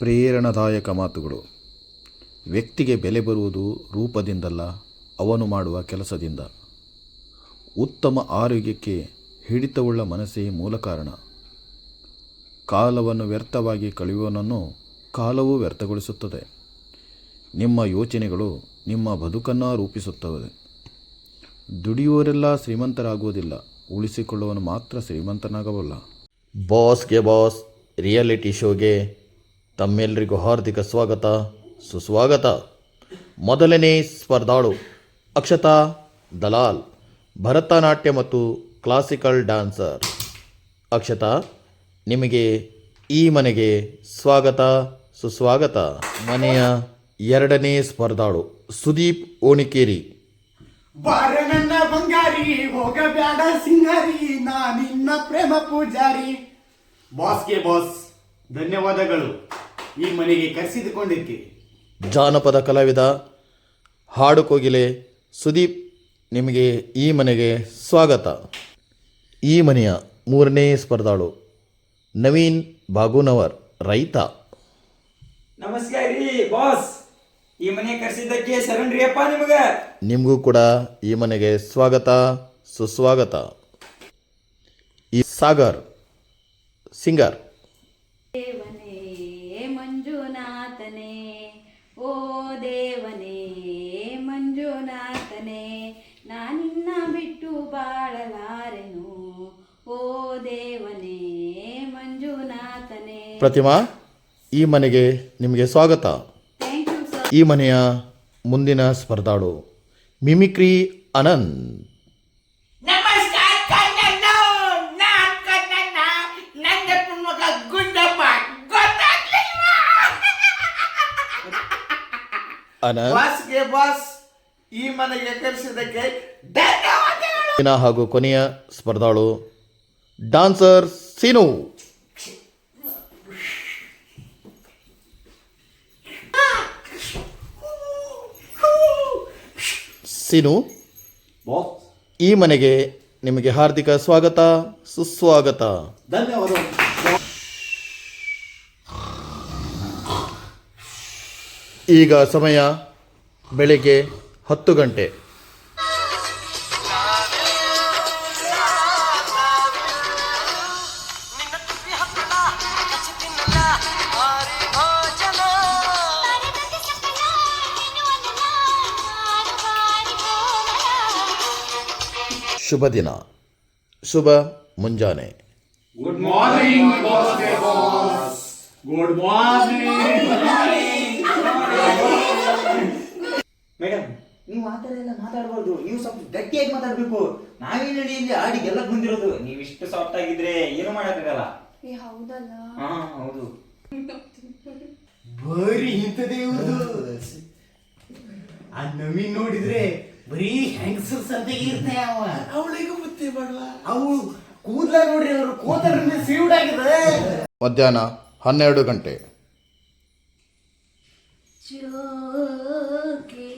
ಪ್ರೇರಣಾದಾಯಕ ಮಾತುಗಳು. ವ್ಯಕ್ತಿಗೆ ಬೆಲೆ ಬರುವುದು ರೂಪದಿಂದಲ್ಲ, ಅವನು ಮಾಡುವ ಕೆಲಸದಿಂದ. ಉತ್ತಮ ಆರೋಗ್ಯಕ್ಕೆ ಹಿಡಿತವುಳ್ಳ ಮನಸ್ಸೇ ಮೂಲ ಕಾರಣ. ಕಾಲವನ್ನು ವ್ಯರ್ಥವಾಗಿ ಕಳೆಯುವನನ್ನು ಕಾಲವೂ ವ್ಯರ್ಥಗೊಳಿಸುತ್ತದೆ. ನಿಮ್ಮ ಯೋಚನೆಗಳು ನಿಮ್ಮ ಬದುಕನ್ನು ರೂಪಿಸುತ್ತವೆ. ದುಡಿಯುವರೆಲ್ಲ ಶ್ರೀಮಂತರಾಗುವುದಿಲ್ಲ ಉಳಿಸಿಕೊಳ್ಳುವನು ಮಾತ್ರ ಶ್ರೀಮಂತನಾಗಬಲ್ಲ. ಬಾಸ್ಗೆ ಬಾಸ್ ರಿಯಾಲಿಟಿ ಶೋಗೆ ತಮ್ಮೆಲ್ಲರಿಗೂ ಹಾರ್ದಿಕ ಸ್ವಾಗತ ಸುಸ್ವಾಗತ. ಮೊದಲನೇ ಸ್ಪರ್ಧಾಳು ಅಕ್ಷತಾ ದಲಾಲ್ ಭರತನಾಟ್ಯ ಮತ್ತು ಕ್ಲಾಸಿಕಲ್ ಡ್ಯಾನ್ಸರ್. ಅಕ್ಷತಾ ನಿಮಗೆ ಈ ಮನೆಗೆ ಸ್ವಾಗತ ಸುಸ್ವಾಗತ. ಮನೆಯ ಎರಡನೇ ಸ್ಪರ್ಧಾಳು ಸುದೀಪ್ ಓಣಿಕೇರಿ. ಬಾರ ನನ್ನ ಬಂಗಾರಿ ಹೋಗಬೇಡ ಸಿಂಗಾರಿ ನಾ ನಿನ್ನ ಪ್ರೇಮ ಪೂಜಾರಿ. ಬಾಸ್ಗೆ ಬಾಸ್ ಧನ್ಯವಾದಗಳು. ಈ ಮನೆಗೆ ಕರೆಸಿದುಕೊಂಡಿರ್ತೀರಿ. ಜಾನಪದ ಕಲಾವಿದ ಹಾಡು ಕೋಗಿಲೆ ಸುದೀಪ್ ನಿಮಗೆ ಈ ಮನೆಗೆ ಸ್ವಾಗತ. ಈ ಮನೆಯ ಮೂರನೇ ಸ್ಪರ್ಧಾಳು ನವೀನ್ ಬಾಗುನವರ್ ರೈತ. ನಮಸ್ಕಾರ ರೀ ಬಾಸ್. ಈ ಮನೆ ಕರ್ಸಿದ್ದಕ್ಕೆ ಅಪ್ಪ ನಿಮಗ. ನಿಮಗೂ ಕೂಡ ಈ ಮನೆಗೆ ಸ್ವಾಗತ ಸುಸ್ವಾಗತ. ಈ ಸಾಗರ್ ಸಿಂಗರ್. ಬಾಳಲಾರೆನು? ಓ ದೇವನೇ ಮಂಜುನಾಥನೇ. ಪ್ರತಿಮಾ ಈ ಮನೆಗೆ ನಿಮಗೆ ಸ್ವಾಗತ. ಥ್ಯಾಂಕ್ ಯು ಸರ್ ಈ ಮನೆಯ ಮುಂದಿನ ಸ್ಪರ್ಧಾಳು ಮಿಮಿಕ್ರಿ ಅನಂತ್. ನಮಸ್ಕಾರ ಕಣ್ಣನ್ನು ನಾನ್ ಕಣ್ಣನ್ನ ನನ್ನ ಮಗ ಗುಂಡಪ್ಪ ಗೊತ್ತಾಗ್ಲಿಲ್ವಾ? ಅನಂತ್. ಬಾಸ್ಗೆ ಬಾಸ್ ಈ ಮನೆಗೆ ಕರೆಸಿದ್ದಕ್ಕೆ ಹಾಗೂ ಕೊನೆಯ ಸ್ಪರ್ಧಾಳು ಡಾನ್ಸರ್ ಸೀನು. ಸೀನು, ಈ ಮನೆಗೆ ನಿಮಗೆ ಹಾರ್ದಿಕ ಸ್ವಾಗತ, ಸುಸ್ವಾಗತ. ಈಗ ಸಮಯ ಬೆಳಿಗ್ಗೆ ಹತ್ತು ಗಂಟೆ. ಶುಭ ದಿನ. ಶುಭ ಮುಂಜಾನೆ. Good morning good morning madam ನೀವು ಆ ಥರ ಎಲ್ಲ ಮಾತಾಡಬಾರ್ದು. ನೀವು ಸ್ವಲ್ಪ ಗಟ್ಟಿಯಾಗಿ ಮಾತಾಡಬೇಕು. ನಾವೇನು ಹೇಳಿ ಇಲ್ಲಿ ಆಡಿ ಬಂದಿರೋದು. ನೀವು ಇಷ್ಟು ಸಾಫ್ಟ್ ಆಗಿದ್ರೆ ಏನು ಮಾಡೋಕ್ಕಾಗಲ್ಲ? ಏ ಹೌದಲ್ಲ? ಹಾ ಹೌದು. ಬರೀ ಇಂಥದೇ ಆ ನವೀನ್ ನೋಡಿದ್ರೆ ಬರೀ ಹೆಂಗಸರ್ ಸಂತೆಗೆ ಇರ್ತೇ ಅವ. ಅವಳಿಗೂ ಬುದ್ಧಿ ಬರಲ್ಲ ಅವಳು ಕೂದಲ ನೋಡ್ರಿ ಅವರು ಕೋತರಿಂದ ಸೀವ್ಡ್ ಆಗಿದೆ ಮಧ್ಯಾಹ್ನ ಹನ್ನೆರಡು ಗಂಟೆ. ಜೋಕೆ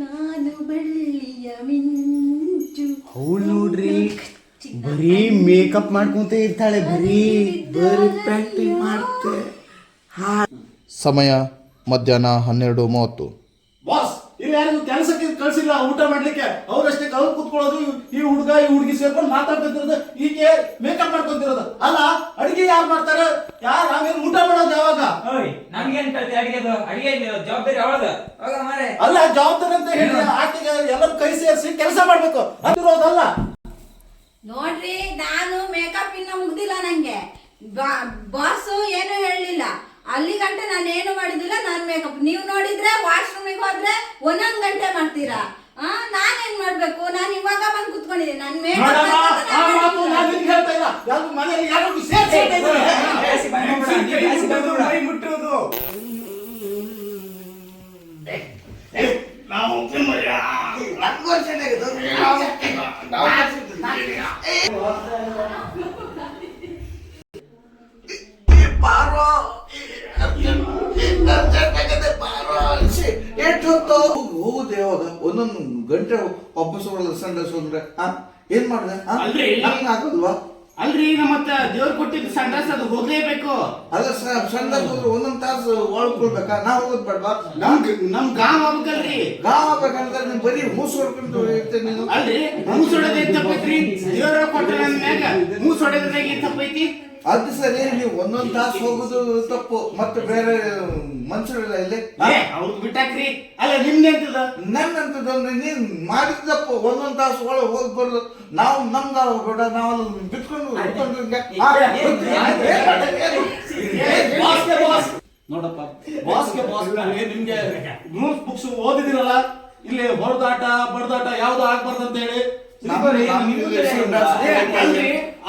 ನಾನು ಬೆಳ್ಳಿಯ ಮಿಂಚು. ಅವಳು ನೋಡ್ರಿ ಬರೀ ಮೇಕಪ್ ಮಾಡ್ಕೊಂತ ಇರ್ತಾಳೆ ಬರೀ ಬರೀ ಪ್ಯಾಕ್ಟಿಂಗ್ ಮಾಡ್ತೆ. ಸಮಯ ಮಧ್ಯಾಹ್ನ ಹನ್ನೆರಡು ಮೂವತ್ತು ಬಾಸ್ ಇಲ್ಲಿ ಯಾರಿಗೂ ಕೆಲಸಕ್ಕೆ ಕಳ್ಸಿಲ್ಲ ಊಟ ಮಾಡ್ಲಿಕ್ಕೆ. ಅವ್ರಷ್ಟೇ ಕಲ್ ಕುತ್ಕೊಳ್ಳೋದು ಈ ಹುಡುಗ ಈ ಹುಡುಗಿ ಸೇರ್ಕೊಂಡು ಮಾತಾಡ್ತಿರೋದು ಈಕೆ ಮೇಕಪ್ ಮಾಡ್ಕೊಂತಿರೋದು. ಅಲ್ಲ ಅಡಿಗೆ ಯಾರು ಮಾಡ್ತಾರೆ? ಯಾರು ಆಮೇಲೆ ಊಟ ಮಾಡೋದು ಯಾವಾಗ? ಓಯ್ ನಮ್ಗೇನ್ ಕಳ್ತಿ ಅಡಿಗೆದು ಅಡಿಗೆ ಜವಾಬ್ದಾರಿ ಅವಳದು ಹೋಗ ಮಾರೆ ಅಲ್ಲ ಜವಾಬ್ದಾರಿ ಅಂತ ಹೇಳಿ ಆಕೆಗೆ ಎಲ್ಲರೂ ಕೈ ಸೇರಿಸಿ ಕೆಲಸ ಮಾಡ್ಬೇಕು. ಅಂತಿರೋದಲ್ಲ ನೋಡ್ರಿ ನಾನು ಮೇಕಪ್ ಇನ್ನ ಮುಗ್ದಿಲ್ಲ ನಂಗೆ. ಬಾಸು ಏನು ಹೇಳಲಿಲ್ಲ ಅಲ್ಲಿ ಗಂಟೆ ನಾನು ಏನು ಮಾಡಿದಿಲ್ಲ ನಾನು ಮೇಕಪ್ ನೀವು ನೋಡಿದ್ರೆ ವಾಶ್ರೂಮಿಗೆ ಹೋದ್ರೆ ಒಂದೊಂದು ಗಂಟೆ ಮಾಡ್ತೀರಾ? ಆ ನಾನೇನ್ ಮಾಡ್ಬೇಕು? ನಾನು ಇವಾಗ ಬಂದು ಕುತ್ಕೊಂಡಿದ್ದೀನಿ. ನನ್ನ ನೋಡಮ್ಮ, ಆ ಮಾತು ನಾನು ಮೇಕಪ್ ನಿನ್ಗೆ ಎಷ್ಟೊತ್ತು ಹೋಗುದು ಯಾವಾಗ? ಒಂದೊಂದು ಗಂಟೆ ವಾಪಸ್ ಬರಲ್ಲ ಸಂಡಸ್ ಅಂದ್ರೆ ಏನ್ ಮಾಡ್ದೆ? ಅಲ್ರಿ. ನಮ್ಗ್ ಆಗಲ್ವಾ ಅಲ್ರಿ ನಮ್ಮ ದೇವ್ರ ಕೊಟ್ಟಿದ್ದ ಸಂಡಾಸ್ ಅದು ಹೋಗ್ಲೇಬೇಕು. ಅಲ್ಲ ಸಂಡಾಸ್ ಹೋದ್ರೆ ಒಂದೊಂದ್ ತಾಸು ಒಳ್ಕೊಳ್ಬೇಕಾ ನಾವ್ ಹೋಗೋದ್ ಬೇಡ್ವಾ? ನಮ್ ನಮ್ ಗಾಂವ್ ಆಗ್ಬೇಕಲ್ರಿ ಗಾಂವ್ ಆಗ್ಬೇಕಂದ್ರೆ ನೀನ್ ಬರೀ ಮೂಸ್ ಹೊಡ್ಕೊಂಡು ಇರ್ತೀನಿ ನೀನು? ಅಲ್ರಿ ಮೂಸ್ ಹೊಡೆದ ತಪ್ಪೈತ್ರಿ. ದೇವ್ರ ಕೊಟ್ಟ ನನ್ ಮ್ಯಾಗ. ಮೂಸ್ ಹೊಡೆದ್ರೆ ಏನ್ ತಪ್ಪೈತಿ. ಅದು ಸರಿ ನೀವು ಒಂದೊಂದ್ ತಾಸು ಹೋಗುದು ತಪ್ಪು ಮತ್ತೆ ಬೇರೆ ಮನುಷ್ಯರಿಲ್ಲ ಇಲ್ಲಿ ಏ ಅವ್ರದ್ದು ಬಿಟ್ಟಾಕ್ರಿ ಅಲ್ಲ ನಿಮ್ದೆಂತದ ನನ್ನಂತದಂದ್ರೆ ನೀನ್ ಮಾಡಿದ ತಪ್ಪು ಒಂದೊಂದ್ ತಾಸು ಒಳಗೆ ಹೋಗಿ ಬರೋದು ನಾವು ನಮ್ದ ಬೇಡ ನಾವು ಬಿಟ್ಕೊಂಡು ನೋಡಪ್ಪ ಬಾಸ್ಗೆ ಬಾಸ್ ನಿಮ್ಗೆ ರೂಲ್ಸ್ ಬುಕ್ಸ್ ಓದಿದಿರಲ್ಲ ಇಲ್ಲಿ ಹೊಡೆದಾಟ ಬಡದಾಟ ಯಾವ್ದು ಆಗ್ಬಾರ್ದು ಅಂತ ಹೇಳಿ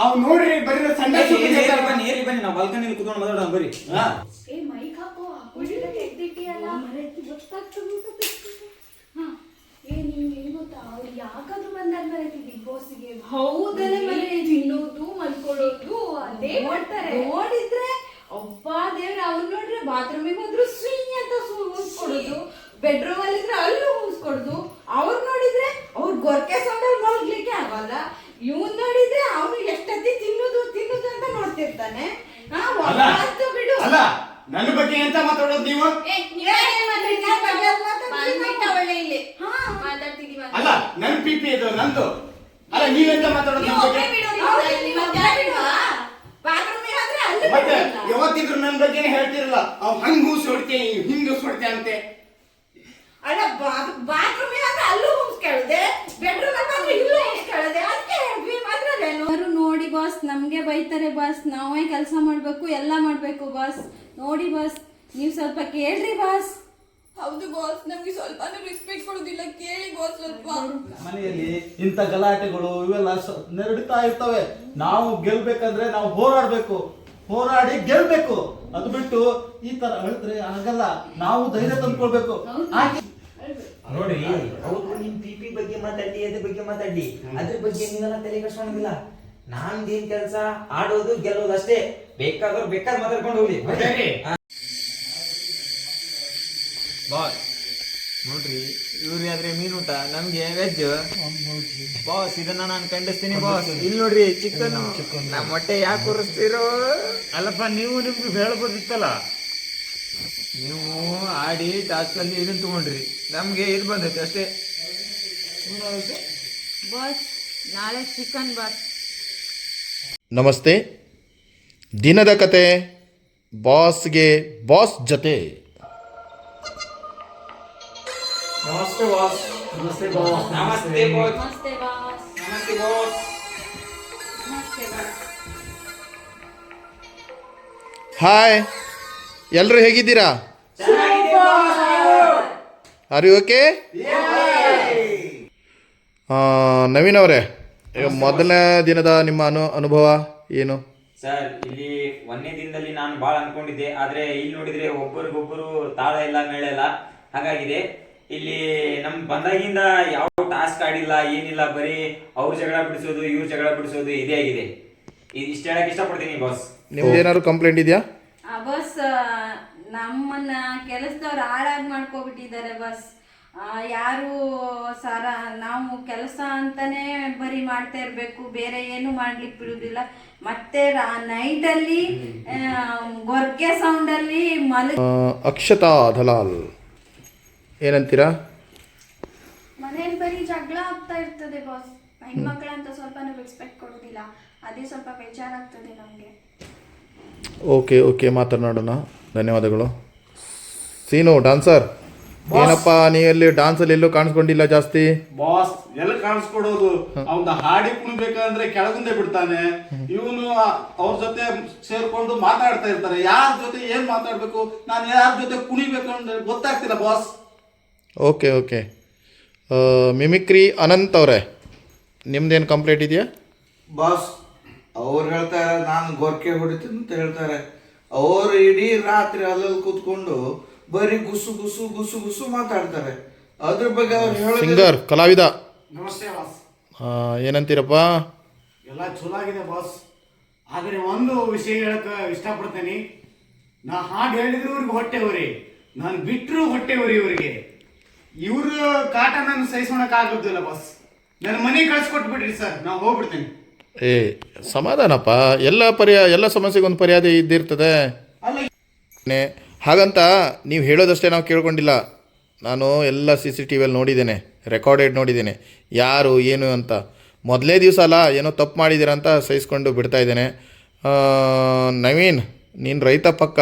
ಅವ್ ನೋಡ್ರಿ ಬರೀ ಸಂಡಾಸ್ ಬನ್ನಿ ಏರಿ ಬನ್ನಿ ನಾವು ಬಾಲ್ಕನಿಲಿ ಕುತ್ಕೊಂಡು ಮಾತಾಡೋಣ ಬಾಸ್ಗೆ ಹೌದಲ್ಲೇ ಮನೆ ತಿನ್ನೋದು ಮಲ್ಕೊಳ್ಳೋದು ಅದೇ ಮಾಡ್ತಾರೆ. ನೋಡಿದ್ರೆ ಅಪ್ಪಾ ದೇವ್ರ ಅವ್ರು ನೋಡ್ರೆ ಬಾತ್ರೂಮಿಗೆ ಹೋದ್ರು ಸ್ವಿಂಗ್ ಅಂತ ಬೆಡ್ರೂಮ್ ಅಲ್ಲಿ ಇದ್ರೆ ಅಲ್ಲೂ ಹೂಸ್ಕೊಡೋದು ಅವ್ರು ನೋಡಿದ್ರೆ ಅವ್ರ ಗೊರ್ಕೆ ಮಲಗ್ಲಿಕ್ಕೆ ಇವನ್ ನೋಡಿದ್ರೆ ಅವನು ಎಷ್ಟೊತ್ತಿ ತಿನ್ನುದು ತಿನ್ನುದು ಅಂತ ನೋಡ್ತಿರ್ತಾನೆ. ಹಾ ಬಿಡು. ಅಲ್ಲ ನನ್ನ ಬಗ್ಗೆ ಎಂತ ಮಾತಾಡೋದು ನೀವು? ಹಾ. ಅಲ್ಲ ನನ್ ಪಿಪಿ ಇದು ನಂದು. ಅಲ್ಲ ನೀವೆಂತ ಮಾತಾಡೋದು ನೀವು ನನ್ನ ಬಗ್ಗೆ? ಬಿಡೋದು ಹೌದು, ಇಲ್ಲಿ ನೀವು ಮತ್ತೆ ಒಬ್ಬರೇ ಬಿಡುವಾ? ಬಾತ್ರೂಮಿಗೆ ಹೋದ್ರೆ ಅಲ್ಲಿ ಮತ್ತೆ ಬಿಡಲ್ಲ. ಯಾವತ್ತಿದ್ರು ನನ್ನ ಬಗ್ಗೆನೇ ಹೇಳ್ತಿರಲ್ಲ ಅವ್ ಹಂಗ್ ಹೂಸ್ ಹೊಡ್ತೆ ಹಿಂಗ್ ಹೂಸ್ ಹೊಡ್ತೆ ಅಂತೆ. ಅಲ್ಲ ಬಾತ್ರೂಮಿಗೆ ಹೋದ್ರೆ ಅಲ್ಲೂ ಕೇಳದೆ? ಬೆಡ್ರೂಮ್ ಇಲ್ಲೂ ಕೇಳದೆ. ಅದಕ್ಕೆ ನೋಡಿ ಬಾಸ್ ನಮ್ಗೆ ಬೈತಾರೆ ಬಾಸ್ ನಾವೇ ಕೆಲಸ ಮಾಡ್ಬೇಕು ಎಲ್ಲ ಮಾಡ್ಬೇಕು ಬಾಸ್ ನೋಡಿ ಬಾಸ್ ನೀವು ಸ್ವಲ್ಪ ಕೇಳ್ರಿ ಬಾಸ್ ಹೌದು ಬಾಸ್ ನಮ್ಗೆ ಸ್ವಲ್ಪನೂ ರೆಸ್ಪೆಕ್ಟ್ ಕೊಡೋದಿಲ್ಲ. ಕೇಳಿ ಬಾಸ್ ಸ್ವಲ್ಪ. ಮನೆಯಲ್ಲಿ ಇಂಥ ಗಲಾಟೆಗಳು ಇವೆಲ್ಲ ಸ- ನಡೀತಾ ಇರ್ತವೆ. ನಾವು ಗೆಲ್ಬೇಕಂದ್ರೆ ನಾವು ಹೋರಾಡ್ಬೇಕು. ಹೋರಾಡಿ ಗೆಲ್ಬೇಕು. ಅದು ಬಿಟ್ಟು ಈ ತರ ಹೇಳಿದ್ರೆ ಆಗಲ್ಲ. ನಾವು ಧೈರ್ಯ ತಂದ್ಕೊಳ್ಬೇಕು. ಹಾಗೆ ನೋಡ್ರಿ ಅವ್ರು ನಿಮ್ ಪಿ ಪಿ ಬಗ್ಗೆ ಮಾತಾಡಿ ಅದ್ರ ಬಗ್ಗೆ ಮಾತಾಡಿ. ಅದ್ರ ಬಗ್ಗೆ ನೀವೆಲ್ಲ ತಲೆ ಕೆಡ್ಸ್ಕೊಳಂಗಿಲ್ಲ ನಾನ್ದೇನ್ ಕೆಲ್ಸ? ಆಡೋದು ಗೆಲ್ಲೋದು ಅಷ್ಟೇ. ಬೇಕಾದ್ರೂ ಬೇಕಾದ್ರೆ ಮಾತಾಡ್ಕೊಂಡು ಹೋಗ್ಲಿ. ಬಾಸ್ ನೋಡ್ರಿ ಇವ್ರಿ ಆದ್ರೆ ಮೀನೂಟ ನಮ್ಗೆ ವೆಜ್ ಬಾಸ್ ಇದನ್ನ ನಾನು ಖಂಡಿಸ್ತೀನಿ ಬಾಸ್. ಇಲ್ಲಿ ನೋಡ್ರಿ ಚಿಕನ್ ನಮ್ಮ ಮೊಟ್ಟೆ ಯಾಕೆ ಕೂರಿಸ್ತೀರೋ ಅಲ್ಲಪ್ಪ ನೀವು ನಿಮ್ಗೆ ಹೇಳ್ಬೋದಿತ್ತಲ್ಲ ನೀವು ಆಡಿ ಟಾಸ್ಕಲ್ಲಿ ಇದನ್ನು ತಗೊಂಡ್ರಿ. ನಮಗೆ ಇದು ಬಂದೈತೆ ಅಷ್ಟೇ. ಬಸ್ ನಾಳೆ ಚಿಕನ್ ಬಸ್ ನಮಸ್ತೆ. ದಿನದ ಕತೆ ಬಾಸ್ಗೆ ಬಾಸ್ ಜೊತೆ. ಬಾಸ್ ನಮಸ್ತೆ ಬಾಸ್ ನಮಸ್ತೆ ಬಾಸ್ ನಮಸ್ತೆ ಬಾಸ್ ನಮಸ್ತೆ ಬಾಸ್ ನಮಸ್ತೆ ಬಾಸ್ ಹಾಯ್ ಎಲ್ಲರೂ ಹೇಗಿದ್ದೀರಾ? ಆರ್ ಯು ಓಕೆ ನವೀನ್ ಅವರೇ ಈಗ ಮೊದಲನೇ ದಿನದ ನಿಮ್ಮ ಅನು ಅನುಭವ ಏನು? ಸರ್ ಇಲ್ಲಿ ಒಂದನೇ ದಿನದಲ್ಲಿ ನಾನು ಬಾಳ ಅನ್ಕೊಂಡಿದ್ದೆ ಆದ್ರೆ ಇಲ್ಲಿ ನೋಡಿದ್ರೆ ಒಬ್ಬರಿಗೊಬ್ಬರು ತಾಳ ಇಲ್ಲ ಮೇಳ ಇಲ್ಲ. ಹಾಗಾಗಿದೆ ಇಲ್ಲಿ ನಮ್ ಬಂದಾಗಿಂದ ಯಾವ ಟಾಸ್ಕ್ ಆಡಿಲ್ಲ ಏನಿಲ್ಲ ಬರೀ ಅವ್ರ ಜಗಳ ಬಿಡಿಸೋದು ಇವ್ರ ಜಗಳ ಬಿಡಿಸೋದು ಇದೇ ಆಗಿದೆ. ಇದ್ ಇಷ್ಟ ಹೇಳಕ್ ಇಷ್ಟಪಡ್ತೀನಿ ಬಾಸ್ ನಿಮ್ದು ಏನಾದ್ರು ಕಂಪ್ಲೇಂಟ್ ಇದೆಯಾ? ಆ ಬಸ್ ನಮ್ಮನ್ನ ಕೆಲಸದವ್ರು ಹಾಳಾಗ್ ಮಾಡ್ಕೊಬಿಟ್ಟಿದ್ದಾರೆ ಬಸ್ ಆ, ಯಾರು ಸರ ನಾವು ಕೆಲಸ ಅಂತಾನೆ ಬರೀ ಮಾಡ್ತಾ ಇರಬೇಕು ಬೇರೆ ಏನು ಮಾಡ್ಲಿಕ್ಕೆ ಬಿಡುದಿಲ್ಲ. ಮತ್ತೆ ನೈಟಲ್ಲಿ ಗೊರ್ಗೆ ಸೌಂಡಲ್ಲಿ ಮಲ ಅಕ್ಷತಾ ದಲಾಲ್ ಏನಂತೀರಾ? ಮನೇಲಿ ಬರೀ ಜಗಳ ಆಗ್ತಾ ಇರ್ತದೆ ಬಾಸ್ ಹೆಣ್ಮಕ್ಳಂತ ಸ್ವಲ್ಪನೂ ರೆಸ್ಪೆಕ್ಟ್ ಕೊಡೋದಿಲ್ಲ. ಅದೇ ಸ್ವಲ್ಪ ಬೇಜಾರಾಗ್ತದೆ ನಮಗೆ ಓಕೆ ಓಕೆ ಮಾತನಾಡೋಣ. ಧನ್ಯವಾದಗಳು. ಸೀನು ಡಾನ್ಸರ್. ಏನಪ್ಪ ನೀ ಡಾನ್ಸ್ ಅಲ್ಲಿ ಎಲ್ಲೂ ಕಾಣಿಸ್ಕೊಂಡಿಲ್ಲ ಜಾಸ್ತಿ? ಬಾಸ್ ಎಲ್ಲಿ ಕಾಣಿಸ್ಕೊಡೋದು? ಅವ್ನ ಹಾಡಿ ಕುಣಿಬೇಕಂದ್ರೆ ಕೆಳಗುಂದೆ ಬಿಡ್ತಾನೆ. ಇವನು ಅವ್ರ ಜೊತೆ ಸೇರ್ಕೊಂಡು ಮಾತಾಡ್ತಾ ಇರ್ತಾರೆ. ಯಾರ ಜೊತೆ ಏನ್ ಮಾತಾಡ್ಬೇಕು? ನಾನು ಯಾರ ಜೊತೆ ಕುಣಿಬೇಕು ಅಂದ್ರೆ ಗೊತ್ತಾಗ್ತಿಲ್ಲ boss. Okay okay. Mimicry Ananth ಅವರೇ ನಿಮ್ದೇನು ಕಂಪ್ಲೇಂಟ್ ಇದೆಯಾ? ಬಾಸ್ ಅವ್ರು ಹೇಳ್ತಾರೆ ನಾನು ಗೊರ್ಕೆ ಹೊಡಿತೀನಿ ಅಂತ ಹೇಳ್ತಾರೆ. ಅವ್ರು ಇಡೀ ರಾತ್ರಿ ಅಲ್ಲಲ್ಲಿ ಕೂತ್ಕೊಂಡು ಬರೀ ಗುಸು ಗುಸು ಗುಸು ಗುಸು ಮಾತಾಡ್ತಾರೆ. ಅದ್ರ ಬಗ್ಗೆ ಅವ್ರು ಹೇಳ ಸಿಂಗರ್ ಕಲಾವಿದ. ನಮಸ್ತೆ ಬಾಸ್. ಆ, ಏನಂತೀರಪ್ಪ? ಎಲ್ಲ ಚಲೋ ಆಗಿದೆ ಬಾಸ್. ಆದರೆ ಒಂದು ವಿಷಯ ಹೇಳಕ್ ಇಷ್ಟಪಡ್ತೇನೆ. ನಾ ಹಾಡು ಹೇಳಿದ್ರು ಇವ್ರಿಗೆ ಹೊಟ್ಟೆ ಉರಿ. ನಾನು ಬಿಟ್ಟರು ಹೊಟ್ಟೆ ಉರಿ ಇವರಿಗೆ. ಇವ್ರ ಕಾಟ ನಾನು ಸಹಿಸೋಣಕ್ ಆಗೋದಿಲ್ಲ ಬಾಸ್. ನನ್ನ ಮನೆ ಕಳ್ಸಿಕೊಟ್ಬಿಡ್ರಿ ಸರ್. ನಾನು ಹೋಗ್ಬಿಡ್ತೇನೆ. ಏ ಸಮಾಧಾನಪ್ಪ. ಎಲ್ಲ ಪರ್ಯಾ ಎಲ್ಲ ಸಮಸ್ಯೆಗೆ ಒಂದು ಪರ್ಯಾಯ ಇದ್ದಿರ್ತದೆ ಹಾಗಂತ ನೀವು ಹೇಳೋದಷ್ಟೇ ನಾವು ಕೇಳ್ಕೊಂಡಿಲ್ಲ. ನಾನು ಎಲ್ಲ ಸಿ ಸಿ ಟಿ ವಿಯಲ್ಲಿ ನೋಡಿದ್ದೇನೆ ರೆಕಾರ್ಡೆಡ್ ನೋಡಿದ್ದೇನೆ. ಯಾರು ಏನು ಅಂತ. ಮೊದಲೇ ದಿವಸ ಅಲ್ಲ ಏನೋ ತಪ್ಪು ಮಾಡಿದ್ದೀರ ಅಂತ ಸಹಿಸ್ಕೊಂಡು ಬಿಡ್ತಾ ಇದ್ದೇನೆ. ನವೀನ್ ನೀನು ರೈತ ಪಕ್ಕ?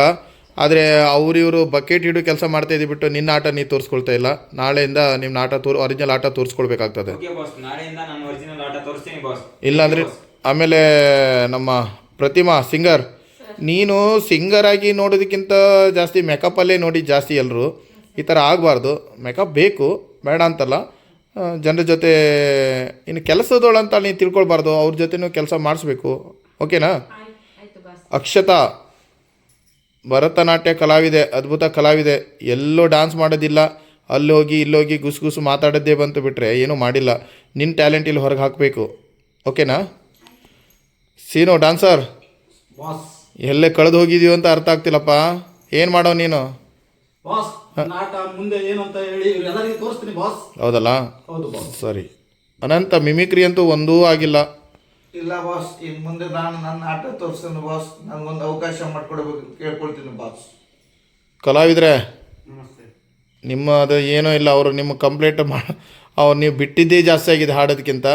ಆದರೆ ಅವರಿವರು ಬಕೆಟ್ ಹಿಡಿದು ಕೆಲಸ ಮಾಡ್ತಾ ಇದ್ದು ಬಿಟ್ಟು ನಿನ್ನ ಆಟ ನೀ ತೋರಿಸ್ಕೊಳ್ತಾ ಇಲ್ಲ. ನಾಳೆಯಿಂದ ನಿಮ್ಮ ಆಟ ತೋರ್ ಒರಿಜಿನಲ್ ಆಟ ತೋರಿಸ್ಕೊಳ್ಬೇಕಾಗ್ತದೆ. ಇಲ್ಲಾಂದ್ರೆ ಬಾಸ್ ನಾಳೆಯಿಂದ ನಾನು ಒರಿಜಿನಲ್ ಆಟ ತೋರಿಸ್ತೀನಿ ಬಾಸ್. ಇಲ್ಲಾಂದರೆ ಆಮೇಲೆ ನಮ್ಮ ಪ್ರತಿಮಾ ಸಿಂಗರ್. ನೀನು ಸಿಂಗರ್ ಆಗಿ ನೋಡೋದಕ್ಕಿಂತ ಜಾಸ್ತಿ ಮೇಕಪ್ಪಲ್ಲೇ ನೋಡಿ ಜಾಸ್ತಿ ಎಲ್ಲರೂ ಈ ಥರ ಆಗಬಾರ್ದು. ಮೇಕಪ್ ಬೇಕು ಬೇಡ ಅಂತಲ್ಲ. ಜನರ ಜೊತೆ ಇನ್ನು ಕೆಲಸದೋಳಂತ ನೀನು ತಿಳ್ಕೊಳ್ಬಾರ್ದು. ಅವ್ರ ಜೊತೆನೂ ಕೆಲಸ ಮಾಡಿಸ್ಬೇಕು. ಓಕೆನಾ? ಅಕ್ಷತಾ. ಭರತನಾಟ್ಯ ಕಲಾವಿದೆ ಅದ್ಭುತ ಕಲಾವಿದೆ. ಎಲ್ಲೋ ಡ್ಯಾನ್ಸ್ ಮಾಡೋದಿಲ್ಲ. ಅಲ್ಲೋಗಿ ಇಲ್ಲೋಗಿ ಗುಸು ಗುಸು ಮಾತಾಡೋದೇ ಬಂತು ಬಿಟ್ಟರೆ ಏನೂ ಮಾಡಿಲ್ಲ. ನಿನ್ನ ಟ್ಯಾಲೆಂಟ್ ಇಲ್ಲಿ ಹೊರಗೆ ಹಾಕಬೇಕು. ಓಕೆನಾ ಸೀನು ಡಾನ್ಸರ್ ಬಾಸ್ ಎಲ್ಲೇ ಕಳೆದು ಹೋಗಿದೀವಿ ಅಂತ ಅರ್ಥ ಆಗ್ತಿಲ್ಲಪ್ಪ. ಏನು ಮಾಡೋ ನೀನು? ಹೌದಲ್ಲ? ಸರಿ. ಅನಂತ ಮಿಮಿಕ್ರಿ ಅಂತೂ ಒಂದೂ ಆಗಿಲ್ಲ. ಇಲ್ಲ ಬಾಸ್ ಇನ್ ಮುಂದೆ ನಾನು ನನ್ನ ಆಟ ತೋರಿಸ್ತೀನಿ ಬಾಸ್ ನನಗೊಂದು ಅವಕಾಶ ಮಾಡ್ಕೊಡ್ಬೇಕು ಕೇಳ್ಕೊಳ್ತೀನಿ ಬಾಸ್ ಕಲಾವಿದ್ರೆ ನಮಸ್ತೆ. ನಿಮ್ಮ ಅದು ಏನೂ ಇಲ್ಲ ಅವರು ನಿಮ್ಮ ಕಂಪ್ಲೇಂಟ್ ಮಾ ಅವ್ರು ನೀವು ಬಿಟ್ಟಿದ್ದೇ ಜಾಸ್ತಿ ಆಗಿದೆ ಹಾಡೋದಕ್ಕಿಂತ.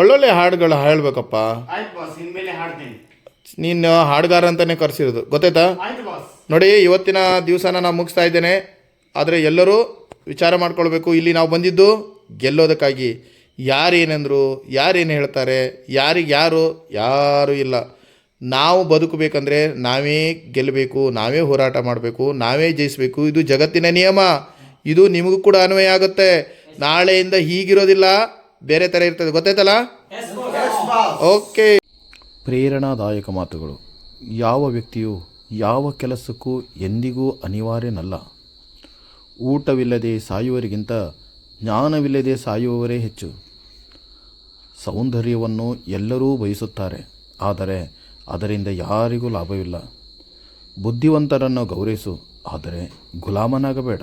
ಒಳ್ಳೊಳ್ಳೆ ಹಾಡುಗಳು ಹೇಳ್ಬೇಕಪ್ಪ. ಆಯ್ತು ಬಾಸ್ ಇನ್ಮೇಲೆ ಹಾಡ್ತೀನಿ. ನೀನು ಹಾಡುಗಾರ ಅಂತಲೇ ಕರೆಸಿರೋದು ಗೊತ್ತಾಯ್ತಾ? ಆಯ್ತು ಬಾಸ್ ನೋಡಿ ಇವತ್ತಿನ ದಿವಸನ ನಾನು ಮುಗಿಸ್ತಾ ಇದ್ದೇನೆ. ಆದರೆ ಎಲ್ಲರೂ ವಿಚಾರ ಮಾಡ್ಕೊಳ್ಬೇಕು. ಇಲ್ಲಿ ನಾವು ಬಂದಿದ್ದು ಗೆಲ್ಲೋದಕ್ಕಾಗಿ. ಯಾರೇನೆಂದರು, ಯಾರೇನು ಹೇಳ್ತಾರೆ, ಯಾರಿಗೆ ಯಾರು, ಯಾರೂ ಇಲ್ಲ. ನಾವು ಬದುಕಬೇಕಂದ್ರೆ ನಾವೇ ಗೆಲ್ಲಬೇಕು ನಾವೇ ಹೋರಾಟ ಮಾಡಬೇಕು, ನಾವೇ ಜಯಿಸಬೇಕು. ಇದು ಜಗತ್ತಿನ ನಿಯಮ. ಇದು ನಿಮಗೂ ಕೂಡ ಅನ್ವಯ ಆಗುತ್ತೆ. ನಾಳೆಯಿಂದ ಹೀಗಿರೋದಿಲ್ಲ, ಬೇರೆ ಥರ ಇರ್ತದೆ. ಗೊತ್ತಾಯ್ತಲ್ಲ? ಓಕೆ. ಪ್ರೇರಣಾದಾಯಕ ಮಾತುಗಳು. ಯಾವ ವ್ಯಕ್ತಿಯು ಯಾವ ಕೆಲಸಕ್ಕೂ ಎಂದಿಗೂ ಅನಿವಾರ್ಯನಲ್ಲ. ಊಟವಿಲ್ಲದೆ ಸಾಯುವರಿಗಿಂತ ಜ್ಞಾನವಿಲ್ಲದೆ ಸಾಯುವವರೇ ಹೆಚ್ಚು. ಸೌಂದರ್ಯವನ್ನು ಎಲ್ಲರೂ ಬಯಸುತ್ತಾರೆ ಆದರೆ ಅದರಿಂದ ಯಾರಿಗೂ ಲಾಭವಿಲ್ಲ. ಬುದ್ಧಿವಂತರನ್ನು ಗೌರವಿಸು ಆದರೆ ಗುಲಾಮನಾಗಬೇಡ.